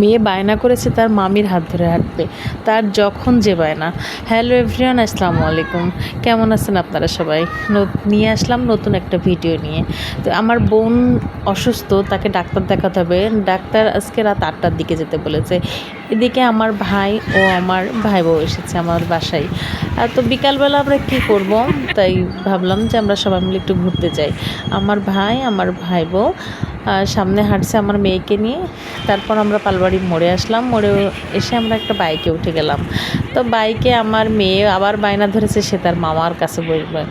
মেয়ে বায়না করেছে তার মামির হাত ধরে হাঁটবে তার যখন যে বায়না। হ্যালো এভরিওয়ান, আসসালামু আলাইকুম। কেমন আছেন আপনারা সবাই? নিয়ে আসলাম নতুন একটা ভিডিও নিয়ে। তো আমার বোন অসুস্থ, তাকে ডাক্তার দেখাতে হবে। ডাক্তার আজকে রাত আটটার দিকে যেতে বলেছে। এদিকে আমার ভাই ও আমার ভাই বউ এসেছে আমার বাসায়। তো বিকালবেলা আমরা কী করব? তাই ভাবলাম যে আমরা সবাই মিলে একটু ঘুরতে যাই। আমার ভাই আমার ভাই বউ সামনে হাঁটছে আমার মেয়েকে নিয়ে। তারপর আমরা পালবাড়ি মোড়ে আসলাম। মোড়ে এসে আমরা একটা বাইকে উঠে গেলাম। তো বাইকে আমার মেয়ে আবার বায়না ধরেছে, সে তার মামার কাছে বসবে।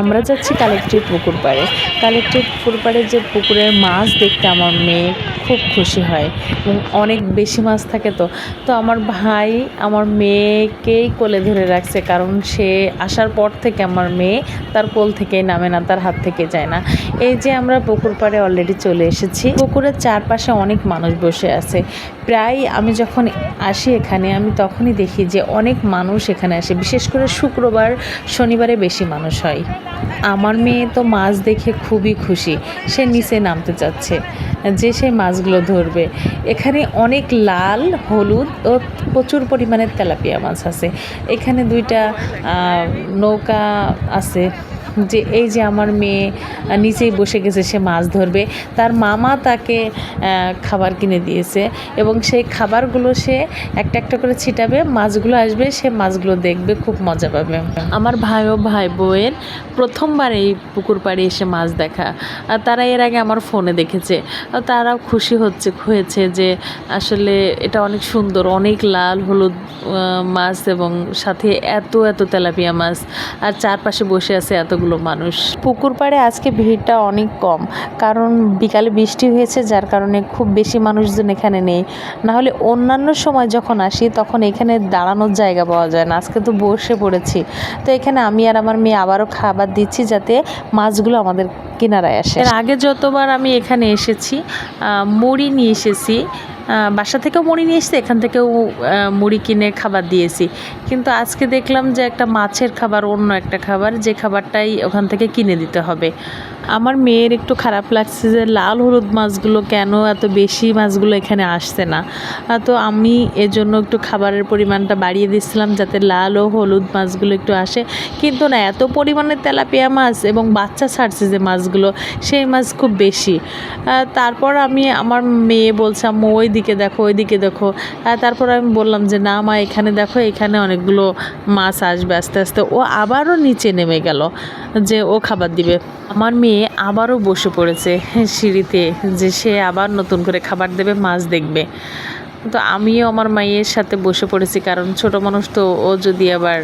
আমরা যাচ্ছি কালেক্ট্রিক পুকুর পাড়ে। কালেক্ট্রিক পুকুর পাড়ে যে পুকুরের মাছ দেখতে আমার মেয়ে খুব খুশি হয় এবং অনেক বেশি মাছ থাকে তো। তো আমার ভাই আমার মেয়েকেই কোলে ধরে রাখছে কারণ সে আসার পর থেকে আমার মেয়ে তার কোল থেকেই নামে না, তার হাত থেকে যায় না। এই যে আমরা পুকুর পাড়ে অলরেডি চলে এসেছি। পুকুরের চারপাশে অনেক মানুষ বসে আছে। প্রায় আমি যখন আসি এখানে, আমি তখনই দেখি যে অনেক মানুষ এখানে আসে। বিশেষ করে শুক্রবার, শনিবারে বেশি মানুষ হয়। আমার মেয়ে তো মাছ দেখে খুবই খুশি। সে নিচে নামতে চাচ্ছে, যে সে মাছগুলো ধরবে। এখানে অনেক লাল, হলুদ ও প্রচুর পরিমাণে তেলাপিয়া মাছ আছে। এখানে দুইটা নৌকা আছে। যে এই যে আমার মেয়ে নিচেই বসে গেছে, সে মাছ ধরবে। তার মামা তাকে খাবার কিনে দিয়েছে এবং সেই খাবারগুলো সে একটা একটা করে ছিটাবে, মাছগুলো আসবে, সে মাছগুলো দেখবে, খুব মজা পাবে। আমার ভাই ও ভাই বউয়ের প্রথমবার এই পুকুর পাড়ে এসে মাছ দেখা। আর তারা এর আগে আমার ফোনে দেখেছে। তারাও খুশি হচ্ছে, হয়েছে যে আসলে এটা অনেক সুন্দর, অনেক লাল হলুদ মাছ এবং সাথে এত এত তেলাপিয়া মাছ। আর চারপাশে বসে আছে এতগুলো মানুষ। পুকুর পাড়ে আজকে ভিড়টা অনেক কম, কারণ বিকালে বৃষ্টি হয়েছে, যার কারণে খুব বেশি মানুষজন এখানে নেই। না হলে অন্যান্য সময় যখন আসি, তখন এখানে দাঁড়ানোর জায়গা পাওয়া যায় না। আজকে তো বসে পড়েছি। তো এখানে আমি আর আমার মেয়ে আবারও খাবার দিচ্ছি যাতে মাছগুলো আমাদের কিনারায় আসে। এর আগে যতবার আমি এখানে এসেছি মুড়ি নিয়ে এসেছি বাসা থেকেও মুড়ি নিয়ে এসেছি, এখান থেকেও মুড়ি কিনে খাবার দিয়েছি। কিন্তু আজকে দেখলাম যে একটা মাছের খাবার, অন্য একটা খাবার, যে খাবারটাই ওখান থেকে কিনে দিতে হবে। আমার মেয়ের একটু খারাপ লাগছে যে লাল হলুদ মাছগুলো কেন এত বেশি মাছগুলো এখানে আসছে না। তো আমি এর জন্য একটু খাবারের পরিমাণটা বাড়িয়ে দিচ্ছিলাম যাতে লাল ও হলুদ মাছগুলো একটু আসে। কিন্তু না, এত পরিমাণে তেলাপিয়া মাছ এবং বাচ্চা ছাড়ছে যে মাছগুলো, সেই মাছ খুব বেশি। তারপর আমি, আমার মেয়ে বলছে ওই দিকে দেখো, ওইদিকে দেখো। তারপর আমি বললাম যে, না মা, এখানে দেখো, এখানে অনেকগুলো মাছ আসবে আস্তে আস্তে। ও আবারও নিচে নেমে গেল যে ও খাবার দিবে। আমার মেয়ে আবারও বসে পড়েছে সিঁড়িতে যে সে আবার নতুন করে খাবার দেবে, মাছ দেখবে। তো আমিও আমার মায়ের সাথে বসে পড়েছি, কারণ ছোট মানুষ তো, ও যদি আবার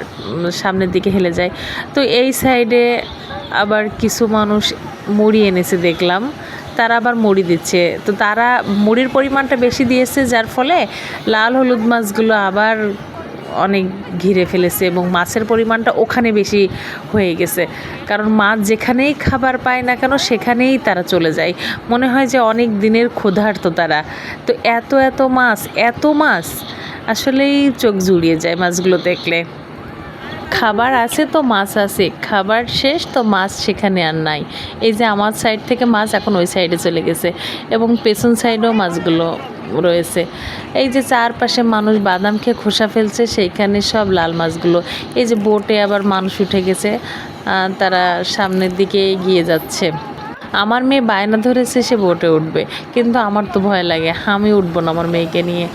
সামনের দিকে হেলে যায়। তো এই সাইডে আবার কিছু মানুষ মুড়ি এনেছে দেখলাম। তারা আবার মুড়ি দিচ্ছে। তো তারা মুড়ির পরিমাণটা বেশি দিয়েছে, যার ফলে লাল হলুদ মাছগুলো আবার অনেক ঘিরে ফেলেছে এবং মাছের পরিমাণটা ওখানে বেশি হয়ে গেছে। কারণ মাছ যেখানেই খাবার পায় না কেন সেখানেই তারা চলে যায়। মনে হয় যে অনেক দিনের ক্ষুধার্ত তারা। তো এত এত মাছ এত মাছ আসলেই চোখ জুড়িয়ে যায় মাছগুলো দেখলে। খাবার আছে তো মাছ আছে। খাবার শেষ তো মাছ সেখানে আর নাই। এই যে আমার সাইড থেকে মাছ এখন ওই সাইডে চলে গেছে এবং পেছন সাইডেও মাছগুলো রয়েছে। এই যে চারপাশে মানুষ বাদাম খেয়ে খোসা ফেলছে, সেইখানে সব লাল মাছগুলো। এই যে বোটে আবার মানুষ উঠে গেছে তারা সামনের দিকে এগিয়ে যাচ্ছে। আমার মেয়ে বায়না ধরেছে, সে বোটে উঠবে। কিন্তু আমার তো ভয় লাগে, আমি উঠবো না আমার মেয়েকে নিয়ে।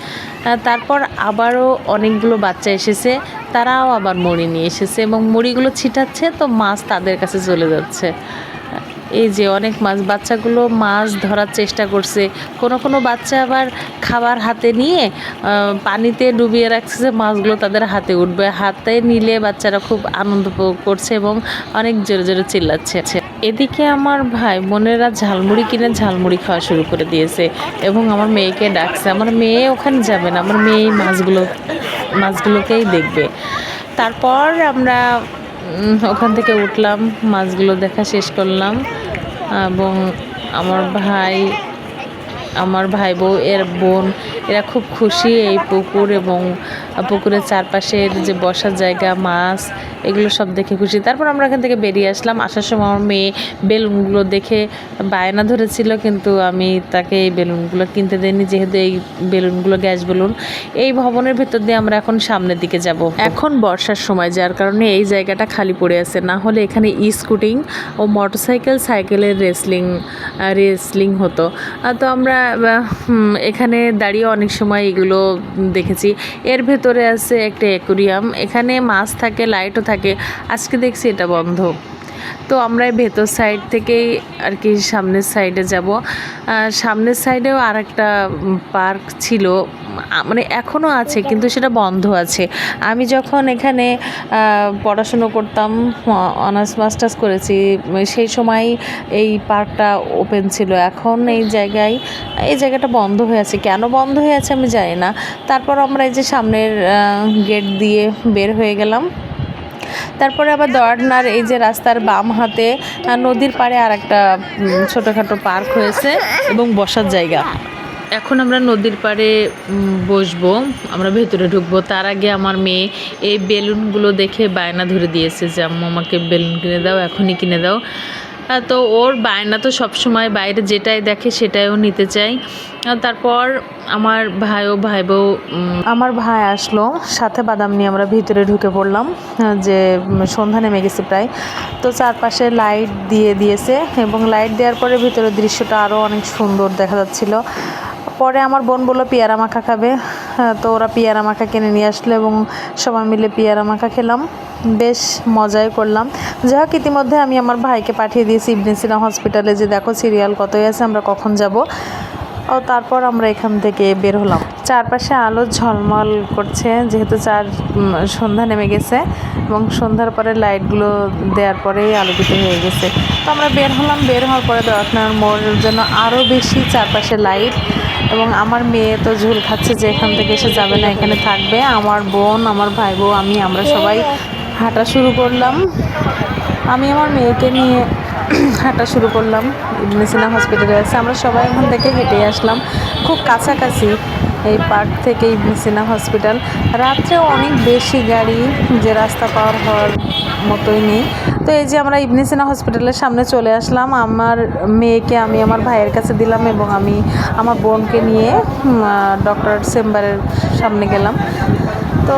তারপর আবারও অনেকগুলো বাচ্চা এসেছে, তারাও আবার মুড়ি নিয়ে এসেছে এবং মুড়িগুলো ছিটাচ্ছে, তো মাছ তাদের কাছে চলে যাচ্ছে। এই যে অনেক মাছ, বাচ্চাগুলো মাছ ধরার চেষ্টা করছে। কোনো কোনো বাচ্চা আবার খাবার হাতে নিয়ে পানিতে ডুবিয়ে রাখছে যে মাছগুলো তাদের হাতে উঠবে। হাতে নিলে বাচ্চারা খুব আনন্দ করছে এবং অনেক জোরে জোরে চিল্লাচ্ছে। এদিকে আমার ভাই বোনেরা ঝালমুড়ি কিনে ঝালমুড়ি খাওয়া শুরু করে দিয়েছে এবং আমার মেয়েকে ডাকছে। আমার মেয়ে ওখানে যাবে না, আমার মেয়ে মাছগুলো, মাছগুলোকেই দেখবে। তারপর আমরা ওখান থেকে উঠলাম, মাছগুলো দেখা শেষ করলাম এবং আমার ভাই আমার ভাই বউ, এর বোন, এরা খুব খুশি এই পুকুর এবং পুকুরের চারপাশের যে বসার জায়গা, মাছ, এগুলো সব দেখে খুশি। তারপর আমরা এখান থেকে বেরিয়ে আসলাম। আসার সময় আমার মেয়ে বেলুনগুলো দেখে বায়না ধরেছিল, কিন্তু আমি তাকে এই বেলুনগুলো কিনতে দেইনি, যেহেতু এই বেলুনগুলো গ্যাস বেলুন। এই ভবনের ভিতর দিয়ে আমরা এখন সামনের দিকে যাব। এখন বর্ষার সময়, যার কারণে এই জায়গাটা খালি পড়ে আছে। না হলে এখানে ই স্কুটিং ও মোটরসাইকেল, সাইকেলের রেসলিং রেসলিং হতো। তো আমরা এখানে দাঁড়িয়ে অনেক সময় এগুলো দেখেছি। এর ভেতরে আছে একটা অ্যাকুরিয়াম। এখানে মাছ থাকে, লাইটও থাকে। আজকে দেখছি এটা বন্ধ। তো আমরা ভেতর সাইড থেকেই আর কি সামনের সাইডে যাব। সামনের সাইডেও আর একটা পার্ক ছিল। মানে এখনও আছে, কিন্তু সেটা বন্ধ আছে। আমি যখন এখানে পড়াশুনো করতাম অনার্স মাস্টার্স করেছি, সেই সময় এই পার্কটা ওপেন ছিল। এখন এই জায়গায়, এই জায়গাটা বন্ধ হয়ে আছে। কেন বন্ধ হয়ে আছে আমি জানি না। তারপর আমরা এই যে সামনের গেট দিয়ে বের হয়ে গেলাম। তারপরে আবার দর্নার এই যে রাস্তার বাম হাতে নদীর পাড়ে আর একটা ছোটোখাটো পার্ক হয়েছে এবং বসার জায়গা। এখন আমরা নদীর পাড়ে বসবো, আমরা ভেতরে ঢুকবো। তার আগে আমার মেয়ে এই বেলুনগুলো দেখে বায়না ধরে দিয়েছে যে, আম্মু, আমাকে বেলুন কিনে দাও, এখনই কিনে দাও। তো ওর বায়না তো সবসময় বাইরে যেটাই দেখে সেটাইও নিতে চাই। তারপর আমার ভাই ও ভাই বউ আমার ভাই আসলো, সাথে বাদাম নিয়ে আমরা ভিতরে ঢুকে পড়লাম যে সন্ধ্যা নেমে গেছে প্রায়। তো চারপাশে লাইট দিয়ে দিয়েছে এবং লাইট দেওয়ার পরে ভিতরের দৃশ্যটা আরও অনেক সুন্দর দেখা যাচ্ছিল। পরে আমার বোন বলল, পেয়ারা মাখা খাবে। তো ওরা পেয়ারা মাখা কিনে নিয়ে আসলো এবং সবাই মিলে পেয়ারা মাখা খেলাম। বেশ মজাই করলাম। যাই হোক, ইতিমধ্যে আমি আমার ভাইকে পাঠিয়ে দিয়েছি ইবনে সিনা হসপিটালে যে, দেখো সিরিয়াল কতই আছে, আমরা কখন যাব? ও তারপর আমরা এখান থেকে বের হলাম। চারপাশে আলো ঝলমল করছে, যেহেতু চার সন্ধ্যা নেমে গেছে এবং সন্ধ্যার পরে লাইটগুলো দেওয়ার পরেই আলোকিত হয়ে গেছে। তো আমরা বের হলাম, বের হওয়ার পরে দরকার মোড়ের জন্য আরও বেশি চারপাশে লাইট এবং আমার মেয়ে তো ঝুল খাচ্ছে যে এখান থেকে এসে যাবে না, এখানে থাকবে। আমার বোন, আমার ভাই বউ আমি, আমরা সবাই হাঁটা শুরু করলাম। আমি আমার মেয়েকে নিয়ে হাঁটা শুরু করলাম। ইবনে সিনা হসপিটালে আছে। আমরা সবাই ওখান থেকে হেঁটে আসলাম। খুব কাছাকাছি এই পার্ক থেকে ইবনে সিনা হসপিটাল রাত্রেও অনেক বেশি গাড়ি যে রাস্তা পার হওয়ার মতোই নেই। তো এই যে আমরা ইবনে সিনা হসপিটালের সামনে চলে আসলাম। আমার মেয়েকে আমি আমার ভাইয়ের কাছে দিলাম এবং আমি আমার বোনকে নিয়ে ডক্টর চেম্বারের সামনে গেলাম। তো